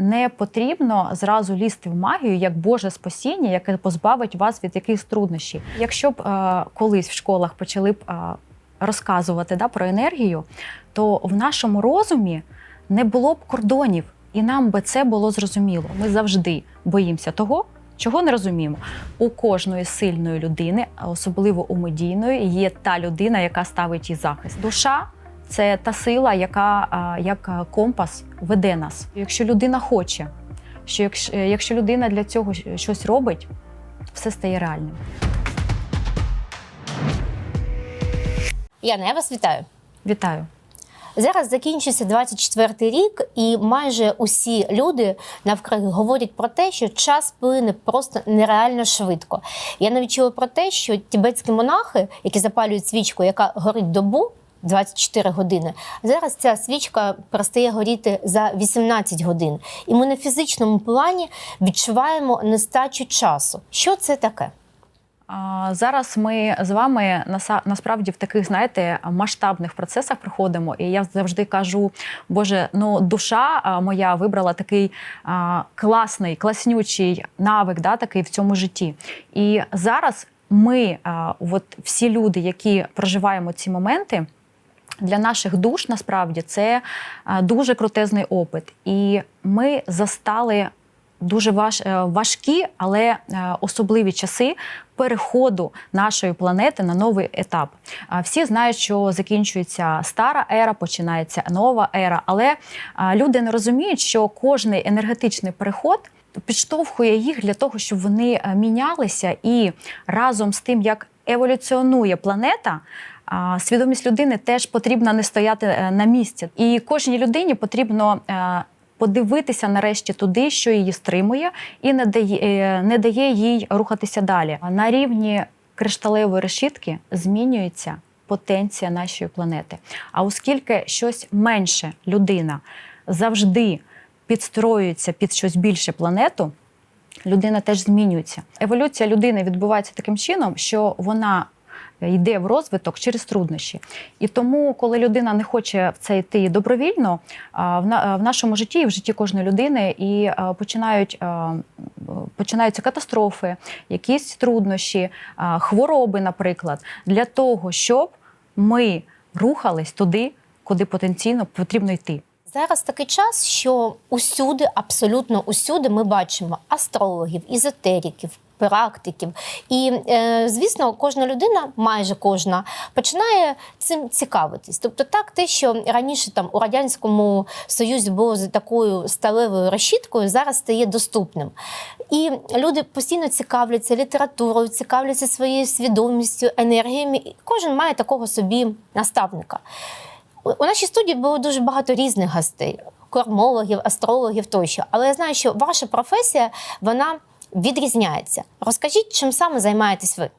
не потрібно зразу лізти в магію як Боже спасіння, яке позбавить вас від якихось труднощів. Якщо б е, колись в школах почали б е, розказувати да, про енергію, то в нашому розумі не було б кордонів, і нам би це було зрозуміло. Ми завжди боїмося того. Чого не розуміємо? У кожної сильної людини, особливо у медійної, є та людина, яка ставить їй захист. Душа це та сила, яка як компас веде нас. Якщо людина хоче, що якщо, якщо людина для цього щось робить, все стає реальним. Яна, я вас вітаю. Вітаю! Зараз закінчується 24-й рік, і майже усі люди навкруги говорять про те, що час плине просто нереально швидко. Я навіть чула про те, що тібетські монахи, які запалюють свічку, яка горить добу. 24 години. Зараз ця свічка перестає горіти за 18 годин. І ми на фізичному плані відчуваємо нестачу часу. Що це таке? Зараз ми з вами насправді в таких, знаєте, масштабних процесах проходимо. І я завжди кажу, Боже, ну душа моя вибрала такий класний, класнючий навик, да, такий в цьому житті. І зараз ми, от всі люди, які проживаємо ці моменти. Для наших душ насправді це дуже крутезний опит, і ми застали дуже важ, е, важкі, але е, особливі часи переходу нашої планети на новий етап. Всі знають, що закінчується стара ера, починається нова ера, але люди не розуміють, що кожний енергетичний переход. Підштовхує їх для того, щоб вони е, мінялися, і разом з тим, як еволюціонує планета, свідомість людини теж потрібна не стояти е, на місці. І кожній людині потрібно е, подивитися нарешті туди, що її стримує, і не дає, е, не дає їй рухатися далі. На рівні кришталевої решітки змінюється потенція нашої планети. А оскільки щось менше людина завжди підстроюється під щось більше планету, людина теж змінюється. Еволюція людини відбувається таким чином, що вона йде в розвиток через труднощі. І тому, коли людина не хоче в це йти добровільно, в нашому житті і в житті кожної людини і починають. Починаються катастрофи, якісь труднощі, хвороби, наприклад, для того, щоб ми рухались туди, куди потенційно потрібно йти. Зараз такий час, що усюди, абсолютно усюди, ми бачимо астрологів, ізотериків, практиків. І, е, звісно, кожна людина, майже кожна, починає цим цікавитись. Тобто, так, те, що раніше там у радянському союзі було за такою сталевою решіткою, зараз стає доступним. І люди постійно цікавляться літературою, цікавляться своєю свідомістю, енергіями. Кожен має такого собі наставника. У нашій студії було дуже багато різних гостей: кормологів, астрологів тощо. Але я знаю, що ваша професія вона відрізняється. Розкажіть, чим саме займаєтесь ви?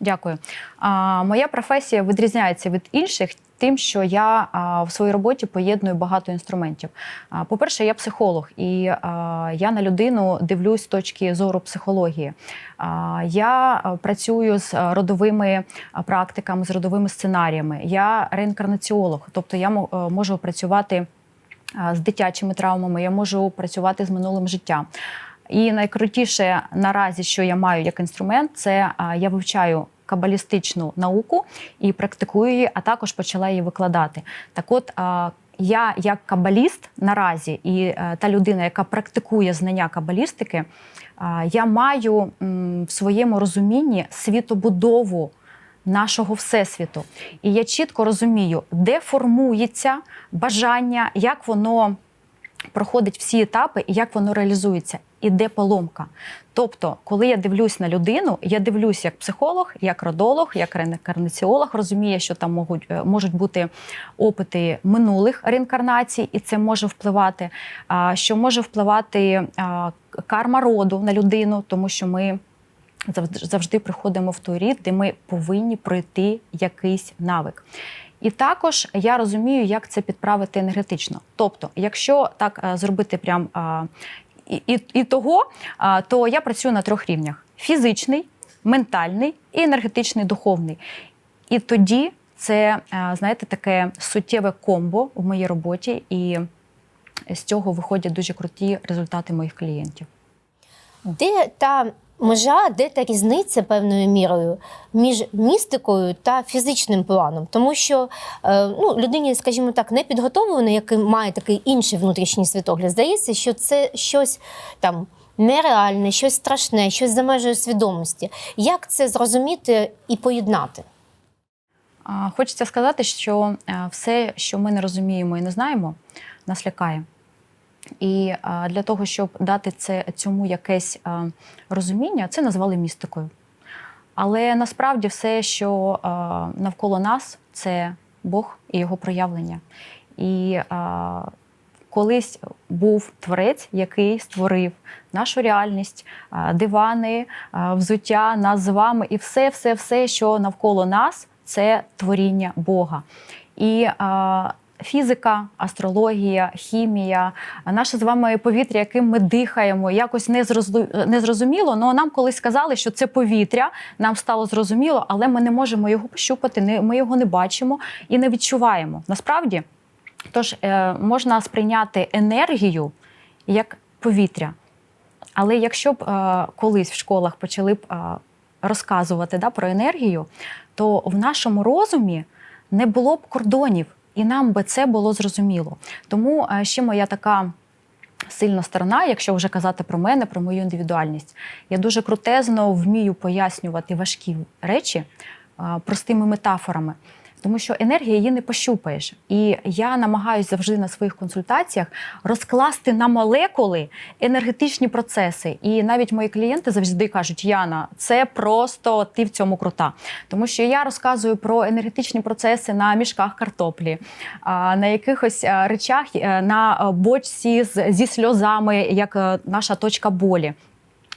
Дякую. А, моя професія відрізняється від інших. Тим, що я а, в своїй роботі поєдную багато інструментів. А, по-перше, я психолог, і а, я на людину дивлюсь з точки зору психології. А, я працюю з родовими практиками, з родовими сценаріями. Я реінкарнаціолог, тобто я мо- можу працювати з дитячими травмами, я можу працювати з минулим життям. І найкрутіше наразі, що я маю як інструмент, це я вивчаю кабалістичну науку і практикую її, а також почала її викладати. Так от я як кабаліст наразі, і е, та людина, яка практикує знання кабалістики, я маю в своєму розумінні світобудову нашого всесвіту. І я чітко розумію, де формується бажання, як воно проходить всі етапи і як воно реалізується, і де поломка. Тобто, коли я дивлюсь на людину, я дивлюсь як психолог, як родолог, як реінкарнаціолог, розуміє, що там можуть, е, можуть бути опити минулих реінкарнацій, і це може впливати, що може впливати карма роду на людину, тому що ми. завжди- приходимо в той рід, де ми повинні пройти якийсь навик. І також я розумію, як це підправити енергетично. Тобто, якщо так е, зробити прям і, і, і того, то я працюю на трьох рівнях: фізичний, ментальний і енергетичний, духовний. І тоді це, е, знаєте, таке суттєве комбо в моїй роботі. І з цього виходять дуже круті результати моїх клієнтів. Де та межа, де та різниця певною мірою між містикою та фізичним планом? Тому що е, ну, людині, скажімо так, не підготовлений, який має такий інший внутрішній світогляд, здається, що це щось там. Нереальне, щось страшне, щось за межею свідомості. Як це зрозуміти і поєднати? Хочеться сказати, що е, все, що ми не розуміємо і не знаємо, нас лякає. І для того, щоб дати це, цьому якесь розуміння, це назвали містикою. Але насправді все, що навколо нас, це Бог і його проявлення. І колись був творець, який створив нашу реальність, дивани, взуття, нас з вами, і все, все, все, що навколо нас, це творіння Бога. І фізика, астрологія, хімія, наше з вами повітря, яким ми дихаємо, якось не зрозуміло. але нам колись сказали, що це повітря, нам стало зрозуміло, але ми не можемо його пощупати, ми його не бачимо і не відчуваємо. Насправді, тож е, можна сприйняти енергію як повітря. Але якщо б е, колись в школах почали б е, розказувати да, про енергію, то в нашому розумі не було б кордонів, і нам би це було зрозуміло. Тому е, ще моя така. Сильна сторона, якщо вже казати про мене, про мою індивідуальність. Я дуже крутезно вмію пояснювати важкі речі е, простими метафорами, тому що енергія її не пощупаєш. І я намагаюся завжди на своїх консультаціях розкласти на молекули енергетичні процеси. І навіть мої клієнти завжди кажуть: Яна, це просто ти в цьому крута. Тому що я розказую про енергетичні процеси на мішках картоплі, на якихось речах, е, на бочці зі сльозами, як е, наша точка болі.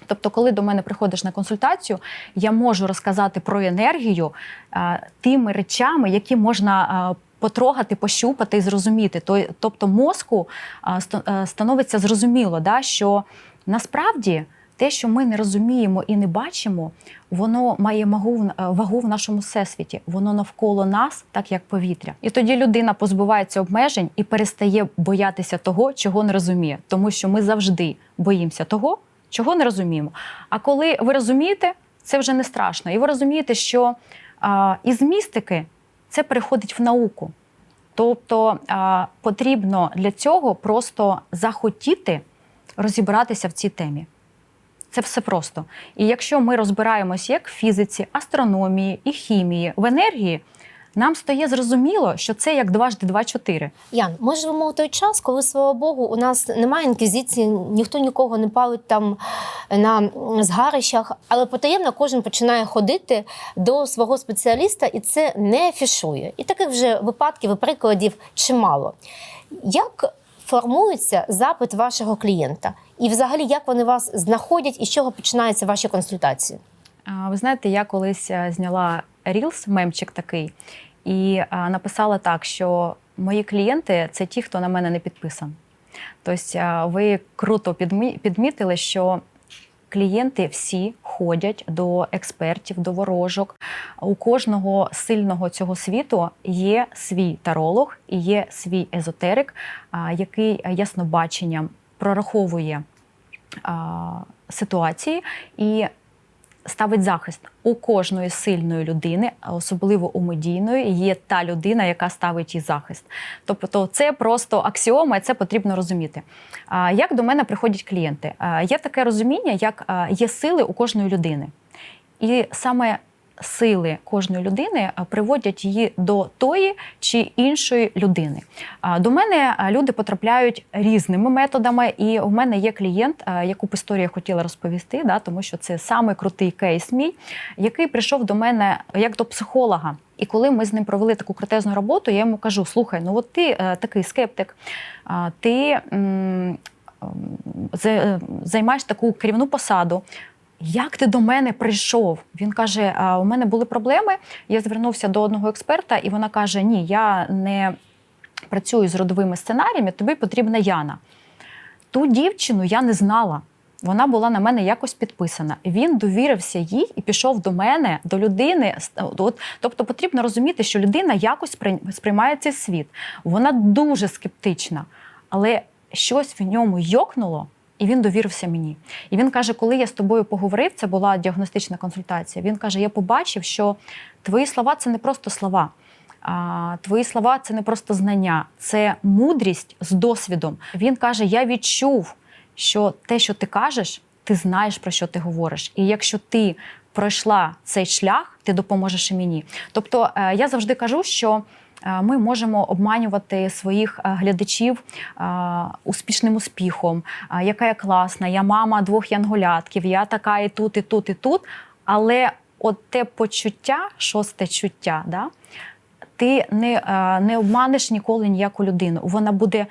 Тобто, коли до мене приходиш на консультацію, я можу розказати про енергію тими речами, які можна потрогати, пощупати і зрозуміти. Тобто мозку а, становиться зрозуміло, да, що насправді те, що ми не розуміємо і не бачимо, воно має е, вагу в нашому всесвіті. Воно навколо нас, так як повітря. І тоді людина позбувається обмежень і перестає боятися того, чого не розуміє, тому що ми завжди боїмося того, чого не розуміємо. А коли ви розумієте, це вже не страшно. І ви розумієте, що а, із містики це переходить в науку. Тобто а, потрібно для цього просто захотіти розібратися в цій темі. Це все просто. І якщо ми розбираємось як в фізиці, астрономії і хімії, в енергії, нам стає зрозуміло, що це як дважди два чотири. Ян, ми живемо у той час, коли, слава Богу, у нас немає інквізиції, ніхто нікого не палить там на згарищах, але потаємно кожен починає ходити до свого спеціаліста і це не афішує. І таких вже випадків і прикладів чимало. Як формується запит вашого клієнта? І взагалі, як вони вас знаходять і з чого починаються ваші консультації? Ви знаєте, я колись е, зняла Reels, мемчик такий, і а, написала так, що мої клієнти це ті, хто на мене не підписан. Тобто, ви круто підмі- підмітили, що клієнти всі ходять до експертів, до ворожок. У кожного сильного цього світу є свій таролог і є свій езотерик, який яснобаченням прораховує ситуації і ставить захист у кожної сильної людини, особливо у медійної, є та людина, яка ставить їй захист. Тобто, це просто аксіома, і це потрібно розуміти. Як до мене приходять клієнти? Є таке розуміння, як є сили у кожної людини. І саме сили кожної людини приводять її до тої чи іншої людини. До мене люди потрапляють різними методами, і у мене є клієнт, яку б історію я хотіла розповісти, да, тому що це самий крутий кейс мій, який прийшов до мене як до психолога. І коли ми з ним провели таку крутезну роботу, я йому кажу: слухай, ну от ти е, такий скептик, ти м, м, займаєш таку керівну посаду. Як ти до мене прийшов? Він каже: а, у мене були проблеми. Я звернувся до одного експерта, і вона каже: Ні, я не працюю з родовими сценаріями, тобі потрібна Яна. Ту дівчину я не знала. Вона була на мене якось підписана. Він довірився їй і пішов до мене, до людини. От, тобто потрібно розуміти, що людина якось сприймає цей світ. Вона дуже скептична. Але щось в ньому йокнуло. І він довірився мені. І він каже: коли я з тобою поговорив, це була діагностична консультація. Він каже: Я побачив, що твої слова це не просто слова. А, твої слова це не просто знання, це мудрість з досвідом. Він каже: Я відчув, що те, що ти кажеш, ти знаєш про що ти говориш. І якщо ти пройшла цей шлях, ти допоможеш і мені. Тобто, е, я завжди кажу, що ми можемо обманювати своїх е, глядачів е, успішним успіхом, е, яка я класна, я мама двох янголятків, я така і тут, і тут, і тут. Але от те почуття, шосте чуття, да, ти не, е, не обманеш ніколи ніяку людину. Вона буде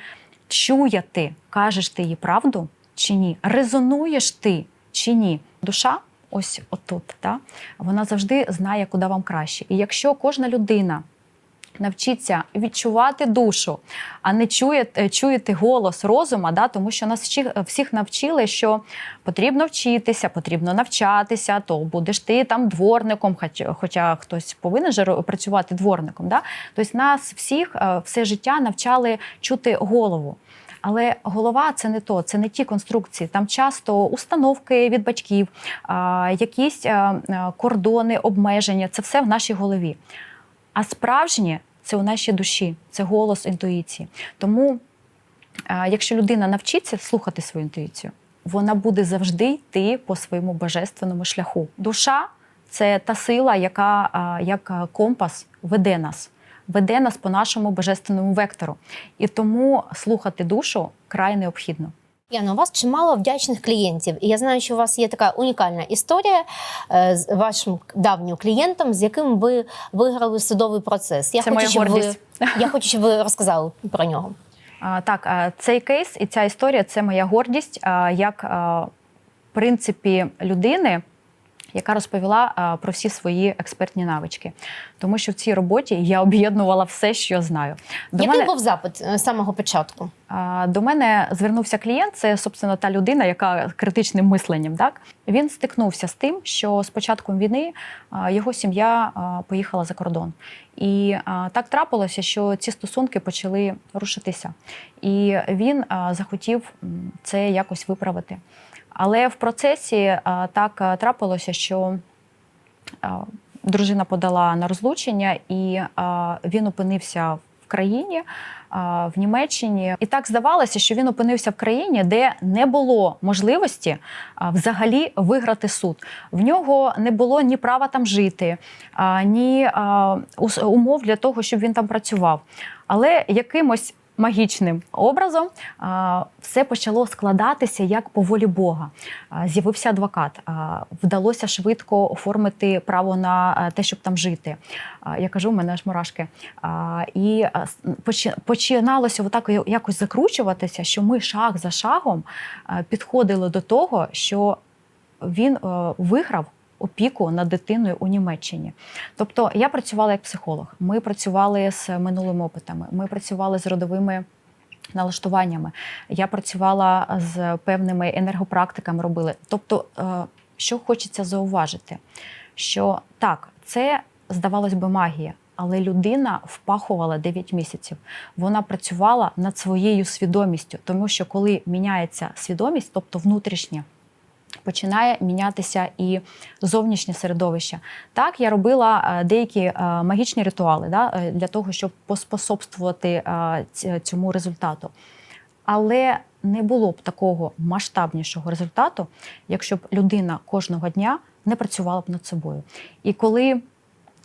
чує ти, кажеш ти їй правду чи ні, резонуєш ти чи ні. Душа, ось отут, да, вона завжди знає, куди вам краще. І якщо кожна людина навчиться відчувати душу, а не чує, е, чуєте голос розума, да, тому що нас всіх, всіх навчили, що потрібно вчитися, потрібно навчатися, то будеш ти там дворником, хоч, хоча хтось повинен же працювати дворником. Да? Тобто нас всіх е, все життя навчали чути голову. Але голова це не то, це не ті конструкції. Там часто установки від батьків, якісь а, а, кордони, обмеження це все в нашій голові. А справжнє це у нашій душі, це голос інтуїції. Тому, якщо людина навчиться слухати свою інтуїцію, вона буде завжди йти по своєму божественному шляху. Душа це та сила, яка як компас веде нас, веде нас по нашому божественному вектору. І тому слухати душу край необхідно. Яна, у вас чимало вдячних клієнтів, і я знаю, що у вас є така унікальна історія е, з вашим давнім клієнтом, з яким ви виграли судовий процес. Я Це хочу, моя щоб гордість. ви я хочу, щоб ви розказали про нього. А, Так, цей кейс і ця історія це моя гордість як в принципі людини, яка розповіла про всі свої експертні навички. Тому що в цій роботі я об'єднувала все, що знаю. До Який мене, був запит е, з самого початку? до мене звернувся клієнт, це, собственно, та людина, яка критичним мисленням. Так? Він стикнувся з тим, що з початком війни його сім'я поїхала за кордон. І так трапилося, що ці стосунки почали рушитися. І він захотів це якось виправити. Але в процесі а, так а, трапилося, що а, дружина подала на розлучення, і він опинився в країні. В Німеччині і так здавалося, що він опинився в країні, де не було можливості взагалі виграти суд. В нього не було ні права там жити, ні умов для того, щоб він там працював. Але якимось магічним образом все почало складатися як по волі Бога. З'явився адвокат, вдалося швидко оформити право на е, те, щоб там жити. Я кажу, у мене аж мурашки. І починалося отак якось закручуватися, що ми шаг за шагом підходили до того, що він е, виграв опіку над дитиною у Німеччині. Тобто я працювала як психолог. Ми працювали з минулими опитами, ми працювали з родовими. Налаштуваннями я працювала з певними енергопрактиками. Робили. Тобто, е, що хочеться зауважити, що так, це здавалось би магія, але людина впахувала 9 місяців. Вона працювала над своєю свідомістю, тому що коли міняється свідомість, тобто внутрішнє, починає мінятися і зовнішнє середовище. Так, я робила е, деякі е, магічні ритуали да, е, для того, щоб поспособствувати цьому результату. Але не було б такого масштабнішого результату, якщо б людина кожного дня не працювала б над собою. І коли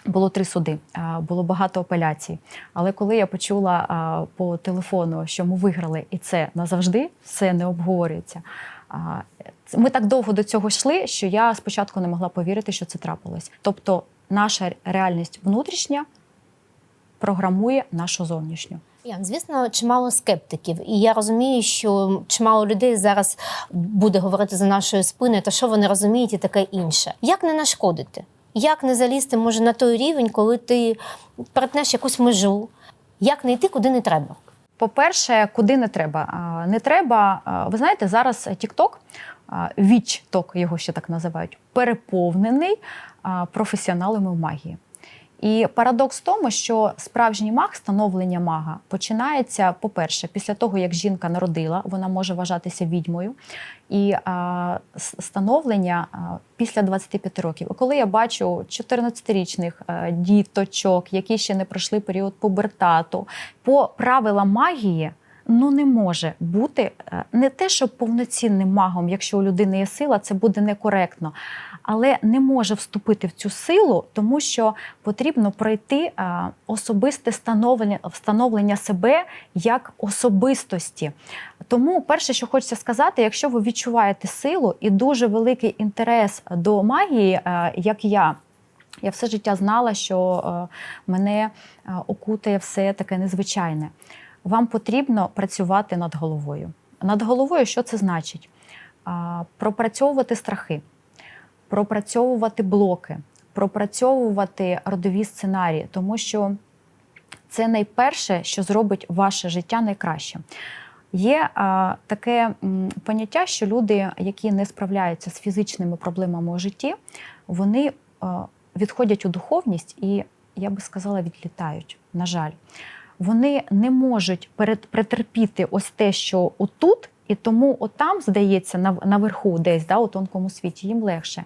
було три суди, було багато апеляцій. Але коли я почула по телефону, що ми виграли, і це назавжди, все не обговорюється. Ми так довго до цього йшли, що я спочатку не могла повірити, що це трапилось. Тобто, наша реальність внутрішня програмує нашу зовнішню. Ян, звісно, чимало скептиків, і я розумію, що чимало людей зараз буде говорити за нашою спиною, та що вони розуміють, і таке інше. Як не нашкодити? Як не залізти може на той рівень, коли ти перетнеш якусь межу? Як не йти, куди не треба? По-перше, куди не треба? Не треба. Ви знаєте, зараз TikTok, Вічток його ще так називають, переповнений професіоналами в магії. І парадокс в тому, що справжній маг, становлення мага, починається, по-перше, після того, як жінка народила, вона може вважатися відьмою. І а, становлення а, після 25 років. Коли я бачу 14-річних а, діточок, які ще не пройшли період пубертату, по правилам магії. Ну, не може бути е, не те, що повноцінним магом, якщо у людини є сила, це буде некоректно, але не може вступити в цю силу, тому що потрібно пройти е, особисте становлення, встановлення себе як особистості. Тому перше, що хочеться сказати, якщо ви відчуваєте силу і дуже великий інтерес до магії, е, як я. Я все життя знала, що е, мене окутає все таке незвичайне. Вам потрібно працювати над головою. Над головою, що це значить? Пропрацьовувати страхи, пропрацьовувати блоки, пропрацьовувати родові сценарії, тому що це найперше, що зробить ваше життя найкращим. Є а, таке м, поняття, що люди, які не справляються з фізичними проблемами у житті, вони а, відходять у духовність і, я би сказала, відлітають. На жаль, вони не можуть перед, претерпіти ось те, що отут, і тому отам, здається, наверху, десь да, у тонкому світі, їм легше.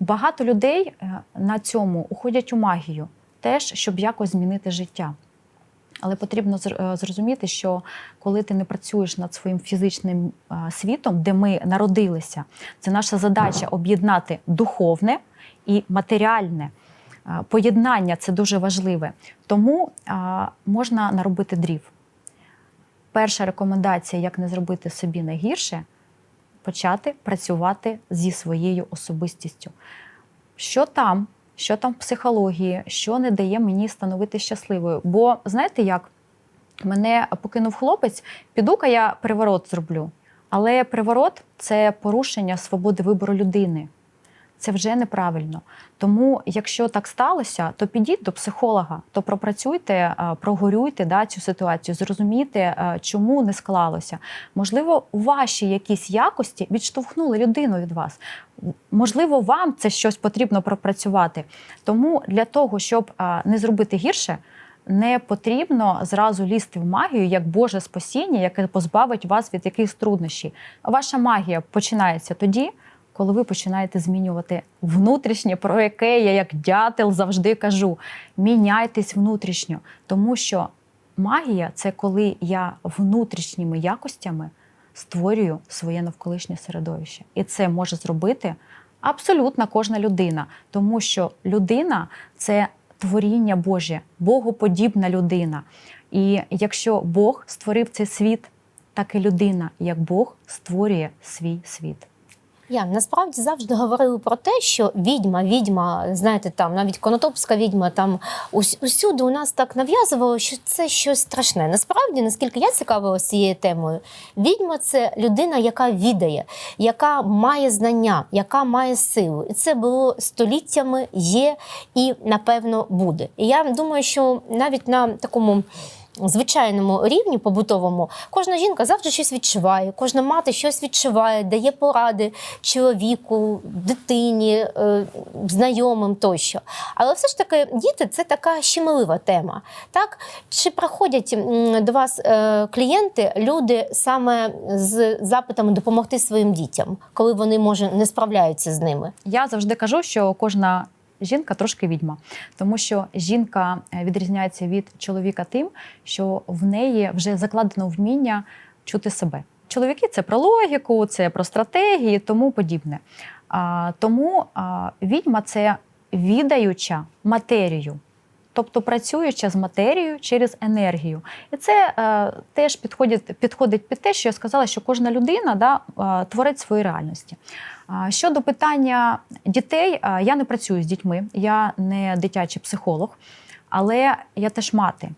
Багато людей е, на цьому уходять у магію, теж щоб якось змінити життя. Але потрібно е, зрозуміти, що коли ти не працюєш над своїм фізичним е, світом, де ми народилися, це наша задача об'єднати духовне і матеріальне. Поєднання це дуже важливе. Тому можна наробити дрів. Перша рекомендація, як не зробити собі найгірше, почати працювати зі своєю особистістю. Що там, що там в психології, що не дає мені становити щасливою. Бо знаєте як? Мене покинув хлопець, піду-ка я приворот зроблю. Але приворот це порушення свободи вибору людини. Це вже неправильно. Тому, якщо так сталося, то підіть до психолога, то пропрацюйте, е, прогорюйте да, цю ситуацію, зрозумійте, е, чому не склалося. Можливо, ваші якісь якості відштовхнули людину від вас. Можливо, вам це щось потрібно пропрацювати. Тому для того, щоб е, не зробити гірше, не потрібно зразу лізти в магію як Боже спасіння, яке позбавить вас від якихось труднощів. Ваша магія починається тоді, коли ви починаєте змінювати внутрішнє, про яке я як дятел завжди кажу: міняйтесь внутрішньо, тому що магія це коли я внутрішніми якостями створюю своє навколишнє середовище. І це може зробити абсолютно кожна людина, тому що людина це творіння Боже, богоподібна людина. І якщо Бог створив цей світ, так і людина, як Бог, створює свій світ. Я насправді завжди говорили про те, що відьма, відьма, знаєте, там навіть конотопська відьма, там ус- усюди у нас так нав'язувало, що це щось страшне. Насправді, наскільки я цікавилася цією темою, відьма це людина, яка відає, яка має знання, яка має силу. І це було століттями, є і напевно буде. І я думаю, що навіть на такому звичайному рівні побутовому кожна жінка завжди щось відчуває, кожна мати щось відчуває, дає поради чоловіку, дитині, е, знайомим тощо. Але все ж таки діти це така щемлива тема. Так? Чи приходять до вас е, клієнти, люди саме з запитами допомогти своїм дітям, коли вони може не справляються з ними? Я завжди кажу, що кожна жінка трошки відьма, тому що жінка е, відрізняється від чоловіка тим, що в неї вже закладено вміння чути себе. Чоловіки це про логіку, це про стратегії, тому подібне. А, тому а, відьма це відаюча матерію. Тобто працююча з матерією через енергію. І це е, теж підходить, підходить під те, що я сказала, що кожна людина да, е, творить свої реальності. Щодо питання дітей, я не працюю з дітьми, я не дитячий психолог, але я теж мати.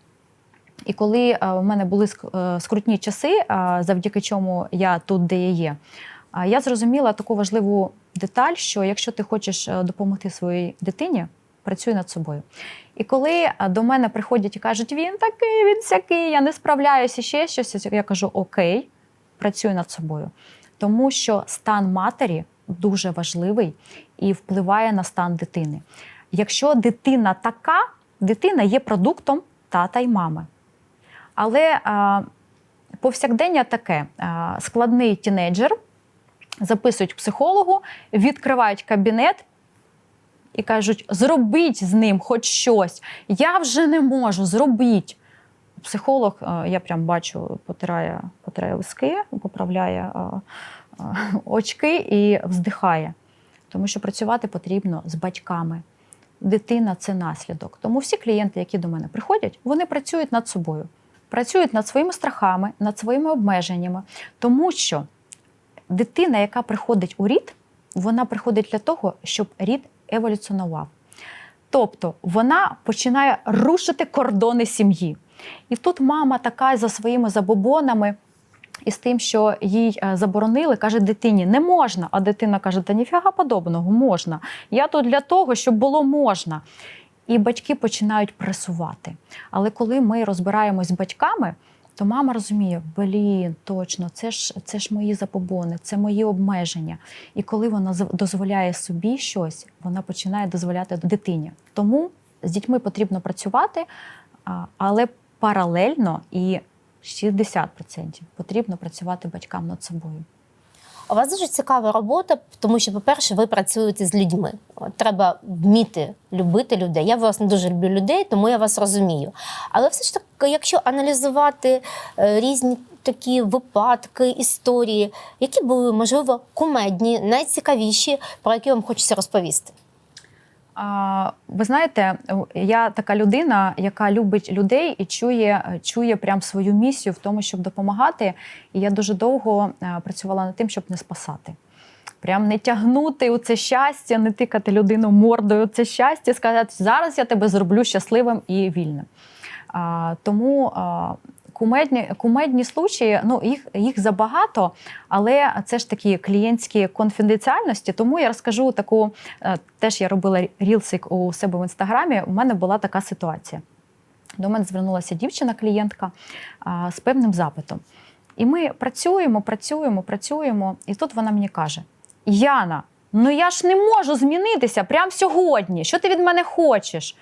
І коли е, в мене були е, скрутні часи, е, завдяки чому я тут, де я є, я зрозуміла таку важливу деталь, що якщо ти хочеш е, допомогти своїй дитині, працюй над собою. І коли до мене приходять і кажуть, він такий, він сякий, я не справляюся, ще щось, я кажу: Окей, працюй над собою. Тому що стан матері дуже важливий і впливає на стан дитини. Якщо дитина така, Дитина є продуктом тата й мами. Але а, повсякдення таке: а, складний тінейджер записують психологу, відкривають кабінет і кажуть: зробіть з ним хоч щось. Я вже не можу, зробіть. Психолог, е, я прям бачу, потирає, потирає виски, поправляє е, е, очки і вздихає. Тому що працювати потрібно з батьками. Дитина це наслідок. Тому всі клієнти, які до мене приходять, вони працюють над собою, працюють над своїми страхами, над своїми обмеженнями, тому що дитина, яка приходить у рід, вона приходить для того, щоб рід еволюціонував. Тобто вона починає рушити кордони сім'ї. І тут мама така за своїми забобонами і з тим, що їй е, заборонили, каже дитині, не можна. А дитина каже, та ніфіга подобного, можна. Я тут для того, щоб було можна. І батьки починають пресувати. Але коли ми розбираємось з батьками, то мама розуміє, блін, точно, це ж, це ж мої запобони, це мої обмеження. І коли вона дозволяє собі щось, вона починає дозволяти дитині. Тому з дітьми потрібно працювати, але паралельно і 60% потрібно працювати батькам над собою. У вас дуже цікава робота, тому що, по-перше, ви працюєте з людьми. Треба вміти любити людей. Я власне дуже люблю людей, тому я вас розумію. Але все ж таки, якщо аналізувати е, різні такі випадки, історії, які були, можливо, кумедні, найцікавіші, про які вам хочеться розповісти. Ви знаєте, я така людина, яка любить людей і чує, чує прям свою місію в тому, щоб допомагати. І я дуже довго е, працювала над тим, щоб не спасати. Прям не тягнути у це щастя, не тикати людину мордою у це щастя, сказати, зараз я тебе зроблю щасливим і вільним. А, тому а, кумедні, кумедні случаї, ну їх, їх забагато, але це ж такі клієнтські конфіденціальності. Тому я розкажу таку, е, теж я робила рілсик у себе в інстаграмі. У мене була така ситуація. До мене звернулася дівчина-клієнтка з певним запитом. І ми працюємо, працюємо, працюємо. І тут вона мені каже: Яна, ну я ж не можу змінитися прямо сьогодні. Що ти від мене хочеш?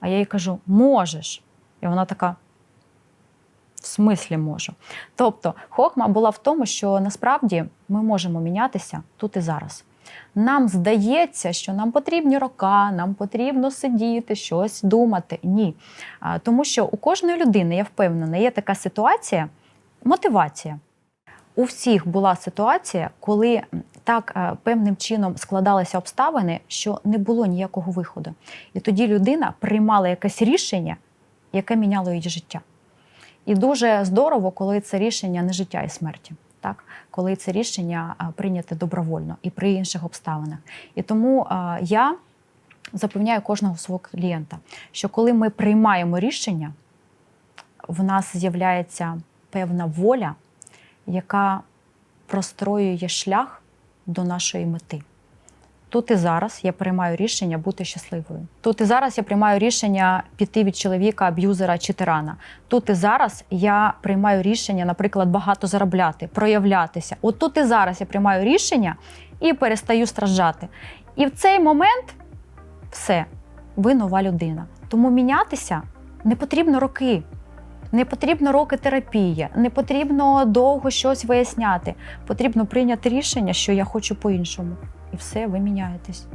А я їй кажу: можеш. І вона така. В смислі можу. Тобто, хохма була в тому, що насправді ми можемо мінятися тут і зараз. Нам здається, що нам потрібні рока, нам потрібно сидіти, щось думати. Ні. Тому що у кожної людини, я впевнена, є така ситуація мотивація. У всіх була ситуація, коли так е, певним чином складалися обставини, що не було ніякого виходу. І тоді людина приймала якесь рішення, яке міняло її життя. І дуже здорово, коли це рішення не життя і смерті, так? коли це рішення прийняте добровольно і при інших обставинах. І тому я запевняю кожного свого клієнта, що коли ми приймаємо рішення, в нас з'являється певна воля, яка простроює шлях до нашої мети. Тут і зараз я приймаю рішення бути щасливою. Тут і зараз я приймаю рішення піти від чоловіка, аб'юзера чи тирана. Тут і зараз я приймаю рішення, наприклад, багато заробляти, проявлятися. От тут і зараз я приймаю рішення і перестаю страждати. І в цей момент все, ви нова людина. Тому мінятися не потрібно роки. Не потрібно роки терапії, не потрібно довго щось виясняти. Потрібно прийняти рішення, що я хочу по-іншому. І все, ви міняєтесь.